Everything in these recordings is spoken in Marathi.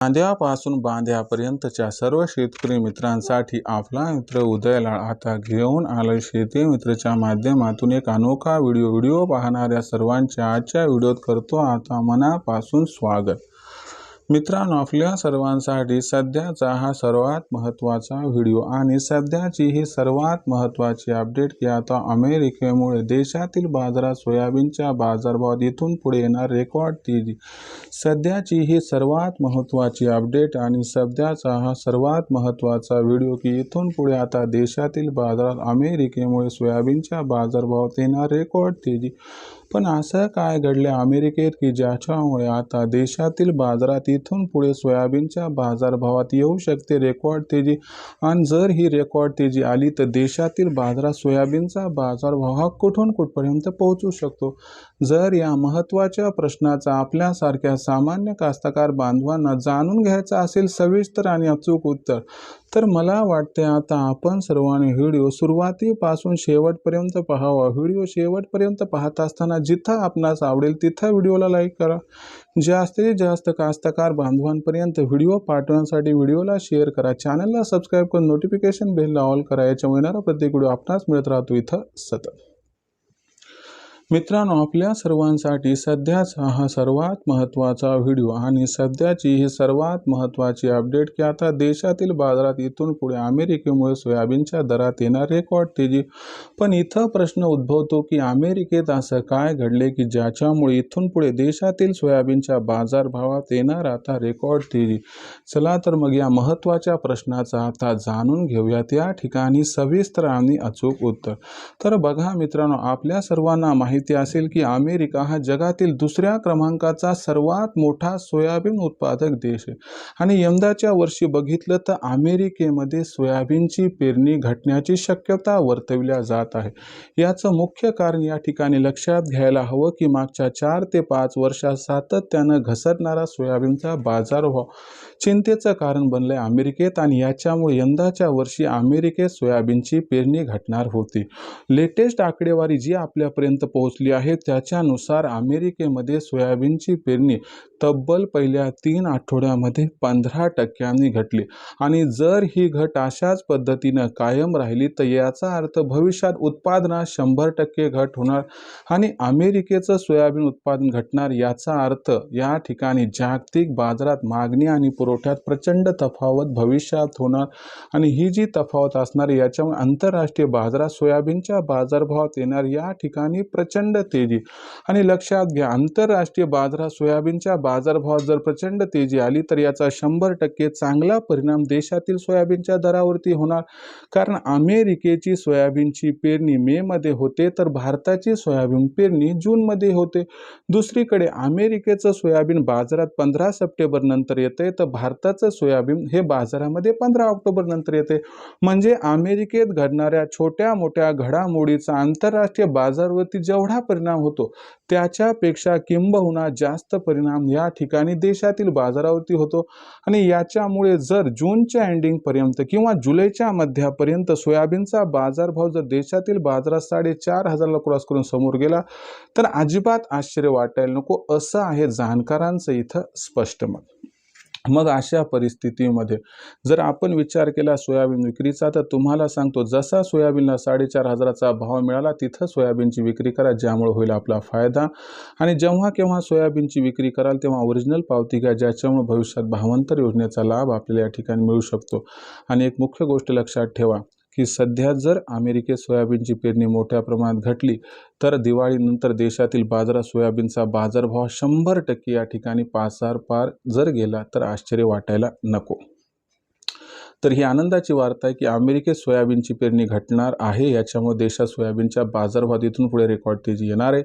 बांध्यापासून बांध्यापर्यंतच्या सर्व शेतकरी मित्रांसाठी आपला मित्र उदयलाळ आता घेऊन आलाय शेती मित्रच्या माध्यमातून. एक अनोखा व्हिडिओ व्हिडिओ पाहणाऱ्या सर्वांच्या आजच्या व्हिडिओत करतो आता मनापासून स्वागत. मित्रांनो आपल्या सर्वांसाठी सध्याचा हा सर्वात महत्त्वाचा व्हिडिओ आणि सध्याची ही सर्वात महत्त्वाची अपडेट की आता अमेरिकेमुळे देशातील बाजारात सोयाबीनच्या बाजारभावात इथून पुढे येणार रेकॉर्ड तेजी. सध्याची ही सर्वात महत्त्वाची अपडेट आणि सध्याचा हा सर्वात महत्त्वाचा व्हिडिओ की इथून पुढे आता देशातील बाजारात अमेरिकेमुळे सोयाबीनच्या बाजारभावात येणार रेकॉर्ड तेजी. पण असं काय घडले अमेरिकेत की ज्याच्यामुळे आता देशातील बाजारात इथून पुढे सोयाबीनच्या बाजारभावात येऊ शकते रेकॉर्ड तेजी? आणि जर ही रेकॉर्ड तेजी आली तर देशातील बाजारात सोयाबीनचा बाजारभाव हा कुठून कुठपर्यंत पोहोचू शकतो? जर या महत्त्वाच्या प्रश्नाचा आपल्यासारख्या सामान्य कास्तकार बांधवांना जाणून घ्यायचा असेल सविस्तर आणि अचूक उत्तर तर मला वाटते आता आपण सर्वांनी व्हिडिओ सुरुवातीपासून शेवटपर्यंत पाहावा. व्हिडिओ शेवटपर्यंत पाहत असताना जिथं आपणास आवडेल तिथं व्हिडिओला लाईक करा. जास्तीत जास्त कास्तकार बांधवांपर्यंत व्हिडिओ पाठवण्यासाठी व्हिडिओला शेअर करा. चॅनलला सबस्क्राईब करून नोटिफिकेशन बेलला ऑल करा. याच्यामुळे येणारा प्रत्येक व्हिडिओ आपणास मिळत राहतो. इथं सतत. मित्रांनो आपल्या सर्वांसाठी सध्याचा हा सर्वात महत्त्वाचा व्हिडिओ आणि सध्याची ही सर्वात महत्त्वाची अपडेट की आता देशातील बाजारात इथून पुढे अमेरिकेमुळे सोयाबीनच्या दरात येणार रेकॉर्ड तेजी. पण इथं प्रश्न उद्भवतो की अमेरिकेत असं काय घडले की ज्याच्यामुळे इथून पुढे देशातील सोयाबीनच्या बाजारभावात येणार आता रेकॉर्ड तेजी? चला तर मग या महत्त्वाच्या प्रश्नाचा आता जाणून घेऊयात. या ठिकाणी सविस्तर आणि अचूक उत्तर. तर बघा मित्रांनो आपल्या सर्वांना माहिती माहिती असेल की अमेरिका हा जगातील दुसऱ्या क्रमांकाचा सर्वात मोठा सोयाबीन उत्पादक देश आहे. आणि यंदाच्या वर्षी बघितलं तर अमेरिकेमध्ये सोयाबीनची पेरणी घटण्याची शक्यता वर्तविल्या जात आहे. याचं मुख्य कारण या ठिकाणी लक्षात घ्यायला हवं की मागच्या चार ते पाच वर्षात सातत्यानं घसरणारा सोयाबीनचा बाजारभाव चिंतेचं कारण बनलं आहे अमेरिकेत आणि याच्यामुळे यंदाच्या वर्षी अमेरिकेत सोयाबीनची पेरणी घटणार होती. लेटेस्ट आकडेवारी जी आपल्यापर्यंत पोहोच पोचली आहे. त्याच्यानुसार अमेरिकेमध्ये सोयाबीनची पेरणी तब्बल पहिल्या तीन आठवड्यामध्ये पंधरा टक्क्यांनी घटली. आणि जर ही घट अशाच पद्धतीनं कायम राहिली तर याचा अर्थ भविष्यात उत्पादनात शंभर टक्के घट होणार आणि अमेरिकेचं सोयाबीन उत्पादन घटणार याचा अर्थ या ठिकाणी जागतिक बाजारात मागणी आणि पुरवठ्यात प्रचंड तफावत भविष्यात होणार. आणि ही जी तफावत असणार याच्यामुळे आंतरराष्ट्रीय बाजारात सोयाबीनच्या बाजारभावात येणार या ठिकाणी प्रचंड तेजी. आणि लक्षात घ्या आंतरराष्ट्रीय बाजारात सोयाबीनच्या बाजारभावात जर प्रचंड तेजी आली तर याचा शंभर टक्के चांगला परिणाम देशातील सोयाबीनच्या दरावरती होणार. कारण अमेरिकेची सोयाबीनची पेरणी मेमध्ये होते तर भारताची सोयाबीन पेरणी जूनमध्ये होते. दुसरीकडे अमेरिकेचं सोयाबीन बाजारात पंधरा सप्टेंबर नंतर येते तर भारताचं सोयाबीन हे बाजारामध्ये पंधरा ऑक्टोबर नंतर येते. म्हणजे अमेरिकेत घडणाऱ्या छोट्या मोठ्या घडामोडीचा आंतरराष्ट्रीय बाजारवरती जेवढा परिणाम होतो. त्याच्यापेक्षा किंबहुना जास्त परिणाम या ठिकाणी देशातील बाजारावरती होतो. आणि याच्यामुळे जर जूनच्या एंडिंगपर्यंत किंवा जुलैच्या मध्यापर्यंत सोयाबीनचा बाजारभाव जर देशातील बाजारात साडेचार हजारला क्रॉस करून समोर गेला तर अजिबात आश्चर्य वाटायला नको. असं आहे जाणकारांचं इथं स्पष्ट मत. मग अशा परिस्थितीमध्ये जर आपण विचार केला सोयाबीन विक्रीचा तर तुम्हाला सांगतो जसा सोयाबीनला साडेचार हजाराचा भाव मिळाला तिथं सोयाबीनची विक्री करा ज्यामुळे होईल आपला फायदा. आणि जेव्हा केव्हा सोयाबीनची विक्री कराल तेव्हा ओरिजिनल पावती घ्या ज्याच्यामुळे भविष्यात भावांतर योजनेचा लाभ आपल्याला या ठिकाणी मिळू शकतो. आणि एक मुख्य गोष्ट लक्षात ठेवा की सध्या जर अमेरिकेत सोयाबीनची पेरणी मोठ्या प्रमाणात घटली तर दिवाळीनंतर देशातील बाजारात सोयाबीनचा बाजारभाव शंभर टक्के या ठिकाणी पासार पार जर गेला तर आश्चर्य वाटायला नको. तर ही आनंदाची वार्ता आहे की अमेरिकेत सोयाबीनची पेरणी घटणार आहे. याच्यामुळे देशात सोयाबीनच्या बाजारभाव इथून पुढे रेकॉर्ड तेजी येणार आहे.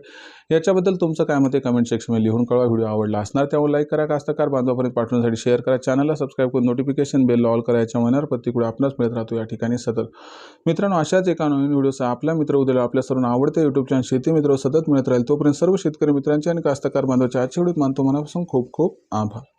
याच्याबद्दल तुमचं काय मते कमेंट सेक्शनमध्ये लिहून कळवा. व्हिडिओ आवडला असणार त्यामुळे लाईक करा. कास्तकार बांधवापर्यंत पाठवण्यासाठी शेअर करा. चॅनलला सबस्क्राईब करून नोटिफिकेशन बेल ऑल करा. याच्या मनावर प्रत्येक आपणास मिळत राहतो. या ठिकाणी सतत. मित्रांनो अशाच एका नवीन व्हिडिओचा आपला मित्र उद्याला आपल्या सर्व आवडते. यूट्यूब चॅनल शेती मित्र सतत मिळत राहील. तोपर्यंत सर्व शेतकरी मित्रांचे आणि कास्तकार बांधवाच्या आजच्या व्हिडिओत मानतो मनापासून खूप खूप आभार.